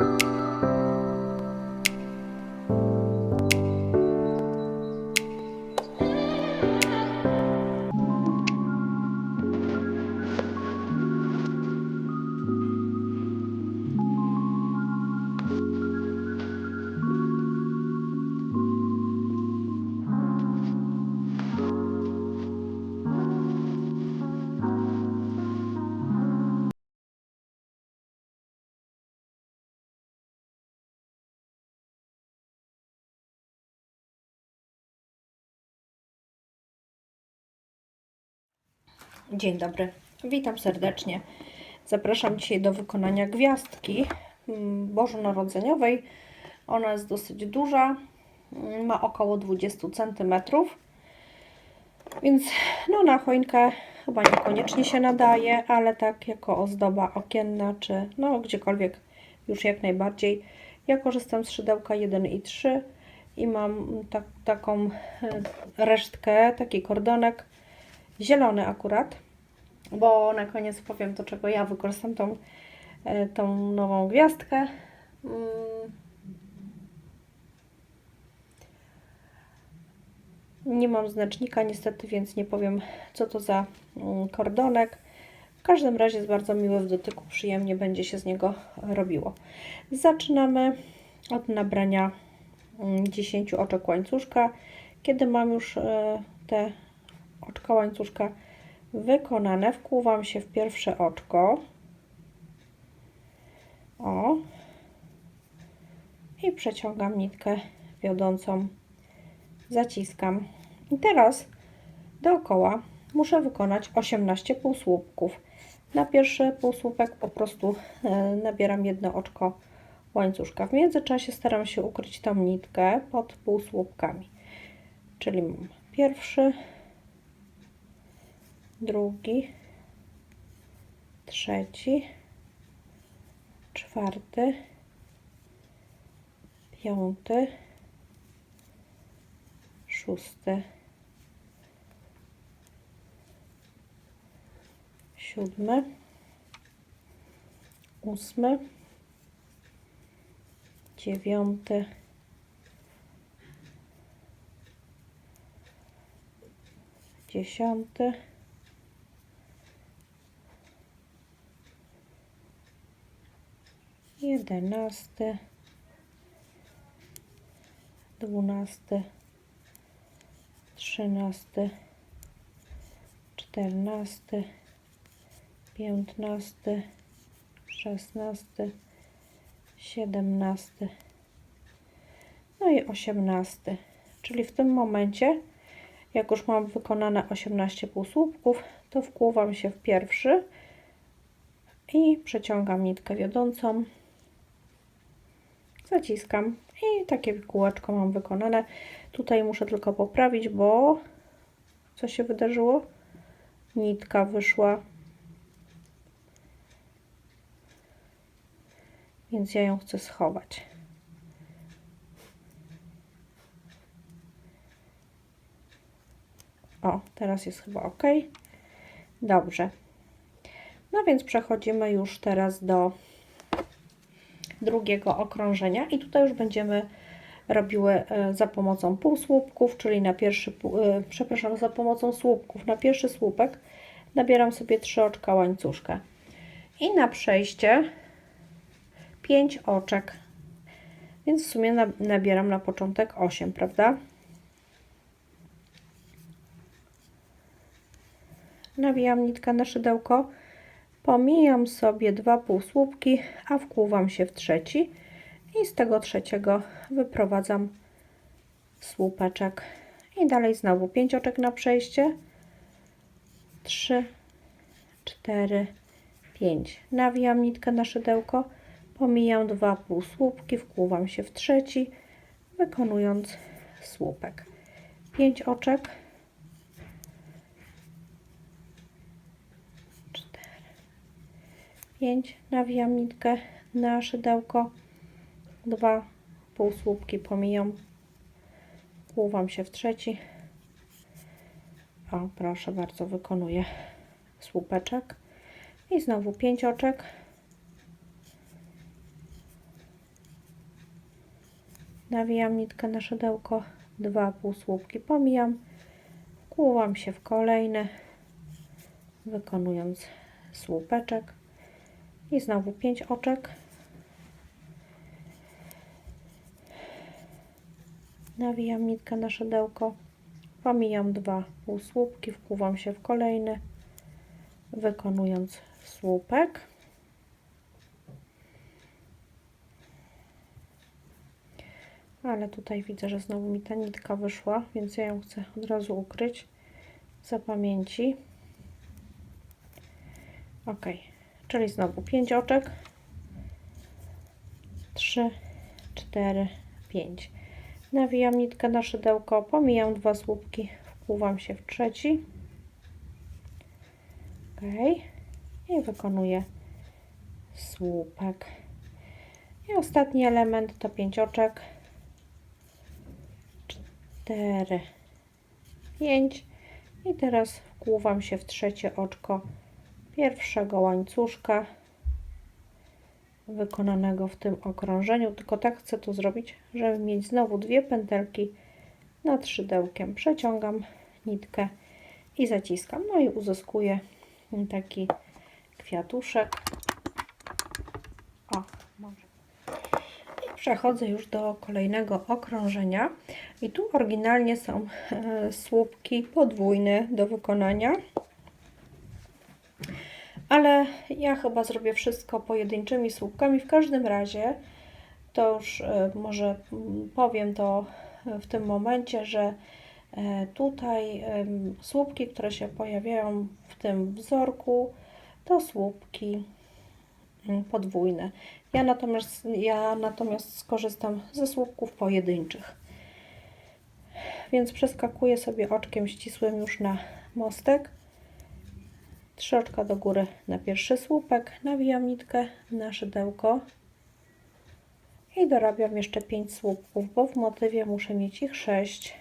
Bye. Dzień dobry, witam serdecznie. Zapraszam dzisiaj do wykonania gwiazdki mm, bożonarodzeniowej. Ona jest dosyć duża, mm, ma około 20 cm, więc no na choinkę chyba niekoniecznie się nadaje, ale tak jako ozdoba okienna, czy no gdziekolwiek już jak najbardziej. Ja korzystam z szydełka 1 i 3 i mam tak, taką e, resztkę, taki kordonek zielony akurat, bo na koniec powiem do czego ja wykorzystam tą, e, tą nową gwiazdkę. Mm. Nie mam znacznika niestety, więc nie powiem co to za mm, kordonek. W każdym razie jest bardzo miły w dotyku, przyjemnie będzie się z niego robiło. Zaczynamy od nabrania 10 mm, oczek łańcuszka. Kiedy mam już e, te oczka łańcuszka wykonane, wkłuwam się w pierwsze oczko. O. I przeciągam nitkę wiodącą, zaciskam. I teraz dookoła muszę wykonać 18 półsłupków. Na pierwszy półsłupek po prostu e, nabieram jedno oczko łańcuszka. W międzyczasie staram się ukryć tą nitkę pod półsłupkami. Czyli mam pierwszy, drugi, trzeci, czwarty, piąty, szósty, siódmy, ósmy, dziewiąty, dziesiąty, jedenasty, dwunasty, trzynasty, czternasty, piętnasty, szesnasty, siedemnasty, no i osiemnasty. Czyli w tym momencie, jak już mam wykonane 18 półsłupków, to wkłuwam się w pierwszy i przeciągam nitkę wiodącą zaciskam i takie kółeczko mam wykonane. Tutaj muszę tylko poprawić, bo co się wydarzyło? Nitka wyszła. Więc ja ją chcę schować. O, teraz jest chyba ok. Dobrze. No więc przechodzimy już teraz do drugiego okrążenia i tutaj już będziemy robiły e, za pomocą półsłupków, czyli na pierwszy, e, przepraszam, za pomocą słupków. Na pierwszy słupek nabieram sobie 3 oczka łańcuszka i na przejście 5 oczek, więc w sumie nabieram na początek 8, prawda? Nawijam nitkę na szydełko pomijam sobie dwa półsłupki, a wkłuwam się w trzeci i z tego trzeciego wyprowadzam słupeczek i dalej znowu 5 oczek na przejście. 3 4 5 nawijam nitkę na szydełko pomijam dwa półsłupki wkłuwam się w trzeci wykonując słupek. 5 oczek 5 nawijam nitkę na szydełko, dwa półsłupki pomijam, kłuwam się w trzeci. O, proszę bardzo, wykonuję słupeczek i znowu 5 oczek. nawijam nitkę na szydełko, dwa półsłupki pomijam, wkłuwam się w kolejny, wykonując słupeczek i znowu pięć oczek. Nawijam nitkę na szydełko, pomijam dwa półsłupki, wkłuwam się w kolejny, wykonując słupek. Ale tutaj widzę, że znowu mi ta nitka wyszła, więc ja ją chcę od razu ukryć za pamięci. Ok, czyli znowu 5 oczek. 3, 4, 5. Nawijam nitkę na szydełko, pomijam dwa słupki, wpływam się w trzeci. Ok, i wykonuję słupek. I ostatni element to 5 oczek. 4, 5 i teraz wkłuwam się w trzecie oczko pierwszego łańcuszka wykonanego w tym okrążeniu, tylko tak chcę to zrobić, żeby mieć znowu dwie pętelki nad szydełkiem. Przeciągam nitkę i zaciskam, no i uzyskuję taki kwiatuszek. O, może. I przechodzę już do kolejnego okrążenia i tu oryginalnie są e, słupki podwójne do wykonania ale ja chyba zrobię wszystko pojedynczymi słupkami. W każdym razie to już e, może mm, powiem to w tym momencie, że e, tutaj słupki, które się pojawiają w tym wzorku, to słupki mm, podwójne. Ja natomiast, ja natomiast skorzystam ze słupków pojedynczych. Więc przeskakuję sobie oczkiem ścisłym już na mostek trzy oczka do góry na pierwszy słupek, nawijam nitkę na szydełko i dorabiam jeszcze 5 słupków, bo w motywie muszę mieć ich 6.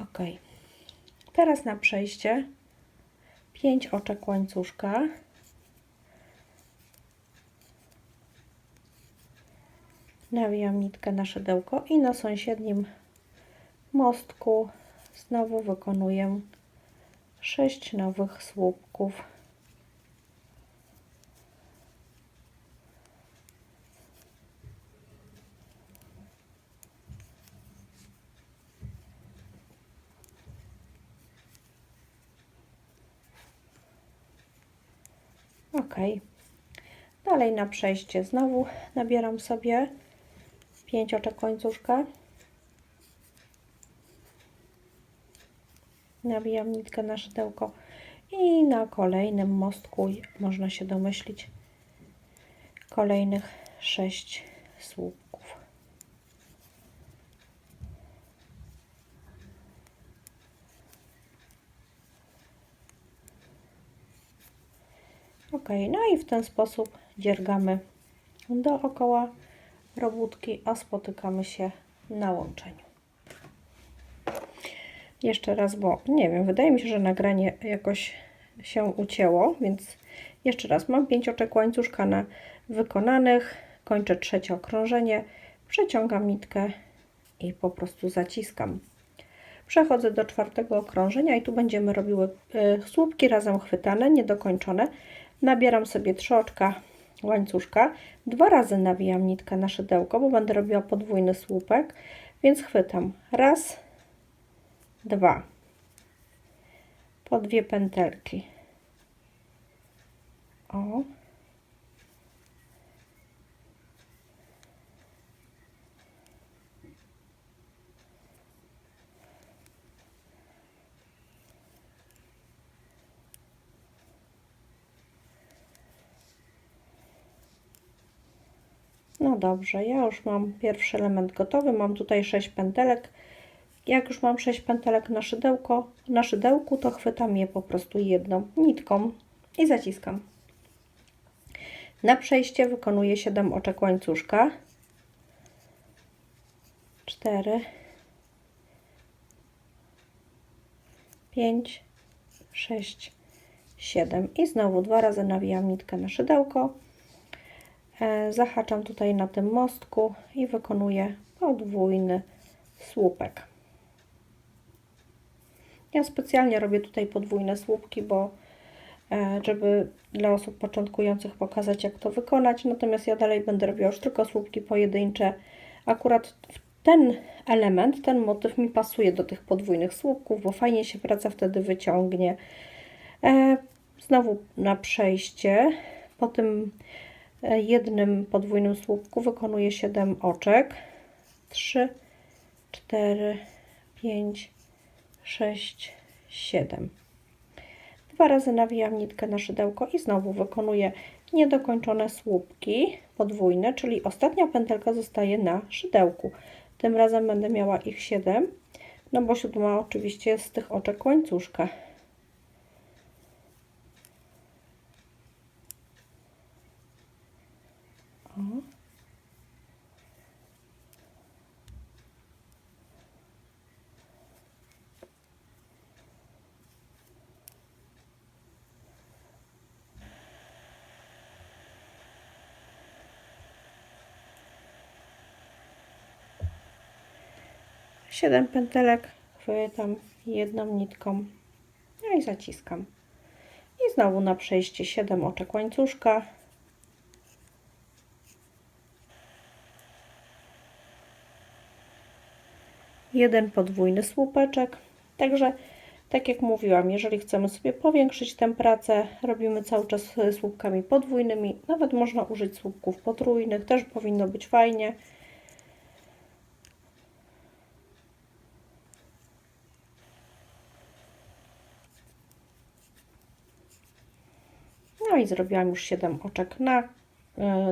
Ok. Teraz na przejście 5 oczek łańcuszka. Nawijam nitkę na szydełko i na sąsiednim mostku znowu wykonuję 6 nowych słupków. Ok dalej na przejście znowu nabieram sobie 5 oczek łańcuszka nawijam nitkę na szydełko i na kolejnym mostku można się domyślić kolejnych 6 słupków ok no i w ten sposób dziergamy dookoła robótki a spotykamy się na łączeniu jeszcze raz, bo nie wiem, wydaje mi się, że nagranie jakoś się ucięło, więc jeszcze raz, mam 5 oczek łańcuszka na wykonanych, kończę trzecie okrążenie, przeciągam nitkę i po prostu zaciskam. Przechodzę do czwartego okrążenia i tu będziemy robiły y, słupki razem chwytane, niedokończone. Nabieram sobie trzy oczka łańcuszka, dwa razy nawijam nitkę na szydełko, bo będę robiła podwójny słupek, więc chwytam raz, dwa, po dwie pętelki. O, No dobrze, ja już mam pierwszy element gotowy. Mam tutaj 6 pętelek. Jak już mam 6 pętelek na szydełko, na szydełku, to chwytam je po prostu jedną nitką i zaciskam. Na przejście wykonuję 7 oczek łańcuszka. cztery, pięć, sześć, siedem i znowu dwa razy nawijam nitkę na szydełko. E, Zahaczam tutaj na tym mostku i wykonuję podwójny słupek. Ja specjalnie robię tutaj podwójne słupki, bo e, żeby dla osób początkujących pokazać jak to wykonać, natomiast ja dalej będę robiła już tylko słupki pojedyncze. Akurat ten element, ten motyw mi pasuje do tych podwójnych słupków, bo fajnie się praca wtedy wyciągnie. E, znowu na przejście, po tym jednym podwójnym słupku wykonuję 7 oczek. 3, 4, 5, 6, 7. Dwa razy nawijam nitkę na szydełko i znowu wykonuję niedokończone słupki podwójne, czyli ostatnia pętelka zostaje na szydełku. Tym razem będę miała ich 7, no bo siódma oczywiście jest z tych oczek łańcuszka. 7 pętelek tam jedną nitką. No i zaciskam. I znowu na przejście 7 oczek łańcuszka. Jeden podwójny słupeczek. Także tak jak mówiłam, jeżeli chcemy sobie powiększyć tę pracę, robimy cały czas słupkami podwójnymi, nawet można użyć słupków potrójnych, też powinno być fajnie. I zrobiłam już 7 oczek na, y,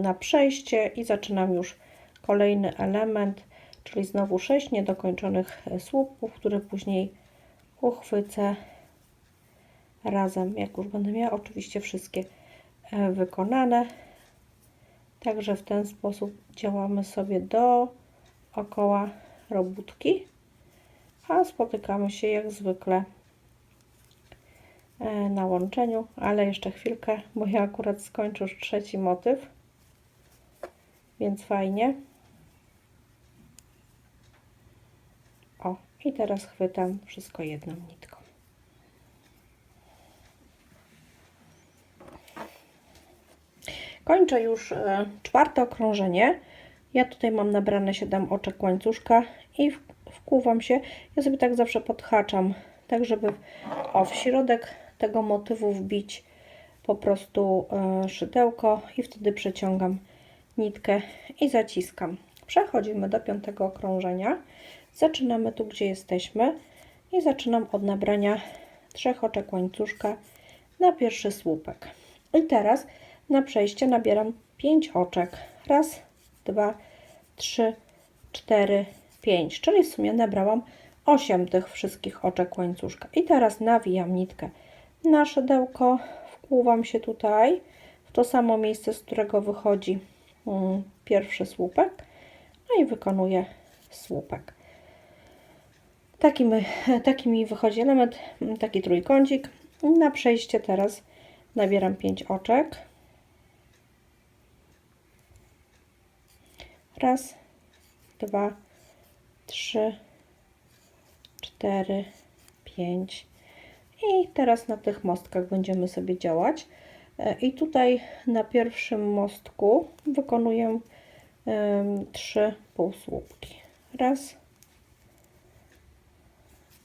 na przejście i zaczynam już kolejny element, czyli znowu 6 niedokończonych słupków, które później uchwycę razem, jak już będę miała oczywiście wszystkie e, wykonane. Także w ten sposób działamy sobie do okoła robótki, a spotykamy się jak zwykle E, na łączeniu, ale jeszcze chwilkę, bo ja akurat skończę już trzeci motyw, więc fajnie. O, i teraz chwytam wszystko jedną nitką. Kończę już e, czwarte okrążenie. Ja tutaj mam nabrane 7 oczek łańcuszka i wkłuwam się. Ja sobie tak zawsze podhaczam, tak żeby o, w środek tego motywu wbić po prostu e, szydełko i wtedy przeciągam nitkę i zaciskam. Przechodzimy do piątego okrążenia. Zaczynamy tu, gdzie jesteśmy i zaczynam od nabrania trzech oczek łańcuszka na pierwszy słupek. I teraz na przejście nabieram 5 oczek. Raz, dwa, trzy, cztery, pięć, czyli w sumie nabrałam 8 tych wszystkich oczek łańcuszka. I teraz nawijam nitkę na szydełko, wkłuwam się tutaj w to samo miejsce, z którego wychodzi mm, pierwszy słupek, no i wykonuję słupek. Taki mi, taki mi wychodzi element, taki trójkącik. Na przejście teraz nabieram 5 oczek. Raz, dwa, trzy, cztery, pięć, i teraz na tych mostkach będziemy sobie działać. E, I tutaj na pierwszym mostku wykonuję trzy półsłupki. Raz,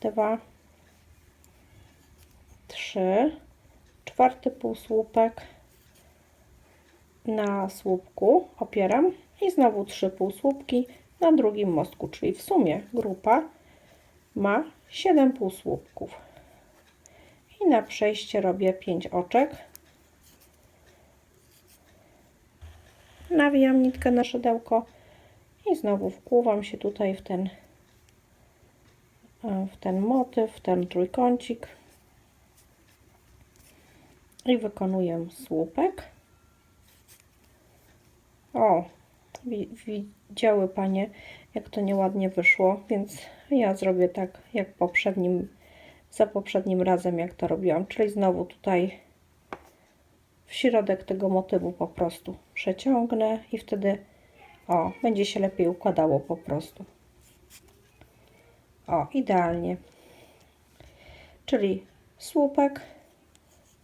dwa, trzy, czwarty półsłupek na słupku opieram i znowu trzy półsłupki na drugim mostku, czyli w sumie grupa ma 7 półsłupków i na przejście robię 5 oczek. Nawijam nitkę na szydełko i znowu wkłuwam się tutaj w ten w ten motyw, w ten trójkącik i wykonuję słupek. O, powiedziały panie, jak to nieładnie wyszło, więc ja zrobię tak jak poprzednim, za poprzednim razem, jak to robiłam, czyli znowu tutaj w środek tego motywu po prostu przeciągnę i wtedy o, będzie się lepiej układało po prostu. O, idealnie. Czyli słupek,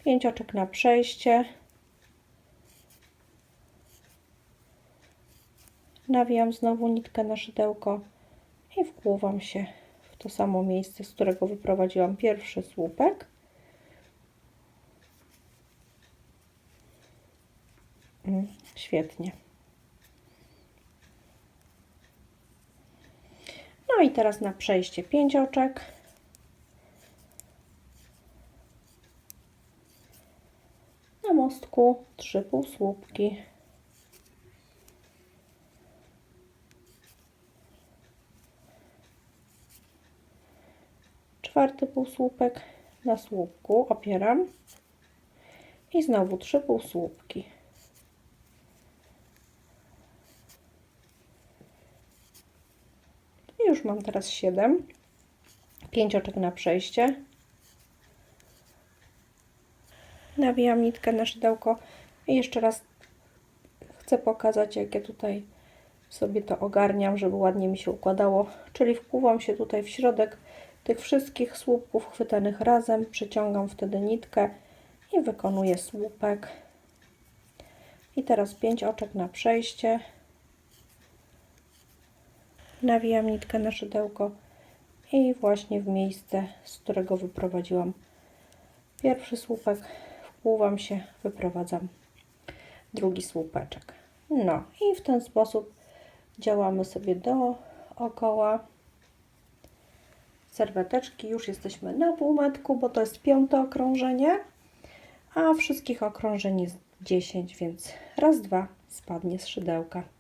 pięć oczek na przejście. Nawijam znowu nitkę na szydełko i wkłuwam się to samo miejsce, z którego wyprowadziłam pierwszy słupek. Mm, Świetnie. No i teraz na przejście pięć oczek. Na mostku trzy półsłupki. Czwarty półsłupek na słupku opieram i znowu trzy półsłupki. I już mam teraz 7. 5 oczek na przejście. Nawijam nitkę na szydełko i jeszcze raz chcę pokazać, jak ja tutaj sobie to ogarniam, żeby ładnie mi się układało. Czyli wpływam się tutaj w środek tych wszystkich słupków chwytanych razem, przeciągam wtedy nitkę i wykonuję słupek. I teraz 5 oczek na przejście nawijam nitkę na szydełko i właśnie w miejsce, z którego wyprowadziłam pierwszy słupek, wpływam się, wyprowadzam drugi słupeczek. No i w ten sposób działamy sobie dookoła serweteczki. Już jesteśmy na półmetku, bo to jest piąte okrążenie, a wszystkich okrążeń jest 10, więc raz, dwa spadnie z szydełka.